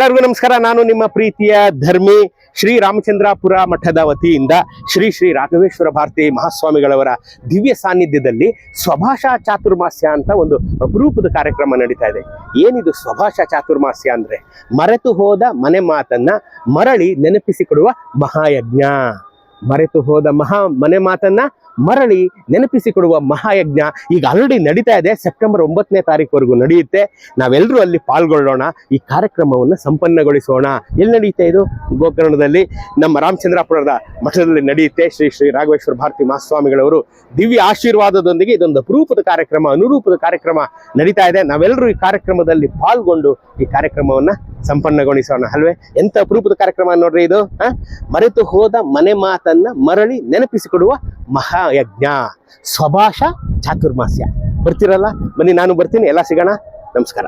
ಎಲ್ಲರಿಗೂ ನಮಸ್ಕಾರ. ನಾನು ನಿಮ್ಮ ಪ್ರೀತಿಯ ಧರ್ಮಿ ಶ್ರೀ ರಾಮಚಂದ್ರಾಪುರ ಮಠದ ವತಿಯಿಂದ ಶ್ರೀ ಶ್ರೀ ರಾಘವೇಶ್ವರ ಭಾರತಿ ಮಹಾಸ್ವಾಮಿಗಳವರ ದಿವ್ಯ ಸಾನ್ನಿಧ್ಯದಲ್ಲಿ ಸ್ವಭಾಷಾ ಚಾತುರ್ಮಾಸ್ಯ ಅಂತ ಒಂದು ಅಪರೂಪದ ಕಾರ್ಯಕ್ರಮ ನಡೀತಾ ಇದೆ. ಏನಿದು ಸ್ವಭಾಷಾ ಚಾತುರ್ಮಾಸ್ಯ ಅಂದ್ರೆ? ಮರೆತು ಹೋದ ಮನೆ ಮಾತನ್ನ ಮರಳಿ ನೆನಪಿಸಿಕೊಡುವ ಮಹಾಯಜ್ಞ. ಮರೆತು ಹೋದ ಮಹಾ ಮನೆ ಮಾತನ್ನ ಮರಳಿ ನೆನಪಿಸಿಕೊಡುವ ಮಹಾಯಜ್ಞ ಈಗ ಆಲ್ರೆಡಿ ನಡೀತಾ ಇದೆ. ಸೆಪ್ಟೆಂಬರ್ ಒಂಬತ್ತನೇ ತಾರೀಕುವರೆಗೂ ನಡೆಯುತ್ತೆ. ನಾವೆಲ್ಲರೂ ಅಲ್ಲಿ ಪಾಲ್ಗೊಳ್ಳೋಣ. ಈ ಕಾರ್ಯಕ್ರಮವನ್ನು ಸಂಪನ್ನಗೊಳಿಸೋಣ. ಎಲ್ಲಿ ನಡೆಯುತ್ತೆ ಇದು? ಗೋಕರ್ಣದಲ್ಲಿ. ನಮ್ಮ ರಾಮಚಂದ್ರಾಪುರದ ಮಠದಲ್ಲಿ ನಡೆಯುತ್ತೆ. ಶ್ರೀ ಶ್ರೀ ರಾಘವೇಶ್ವರ ಭಾರತಿ ಮಹಾಸ್ವಾಮಿಗಳವರು ದಿವ್ಯ ಆಶೀರ್ವಾದದೊಂದಿಗೆ ಇದೊಂದು ಅಪರೂಪದ ಕಾರ್ಯಕ್ರಮ, ಅನುರೂಪದ ಕಾರ್ಯಕ್ರಮ ನಡೀತಾ ಇದೆ. ನಾವೆಲ್ಲರೂ ಈ ಕಾರ್ಯಕ್ರಮದಲ್ಲಿ ಪಾಲ್ಗೊಂಡು ಈ ಕಾರ್ಯಕ್ರಮವನ್ನ ಸಂಪನ್ನಗೊಳಿಸೋಣ ಅಲ್ವೇ? ಎಂತ ಅಪರೂಪದ ಕಾರ್ಯಕ್ರಮ ನೋಡ್ರಿ ಇದು? ಮರೆತು ಹೋದ ಮನೆ ಮಾತನ್ನ ಮರಳಿ ನೆನಪಿಸಿಕೊಡುವ ಮಹಾಯಜ್ಞ, ಸ್ವಭಾಷ ಚಾತುರ್ಮಾಸ್ಯ. ಬರ್ತಿರಲ್ಲ? ಬನ್ನಿ, ನಾನು ಬರ್ತೀನಿ, ಎಲ್ಲ ಸಿಗೋಣ. ನಮಸ್ಕಾರ.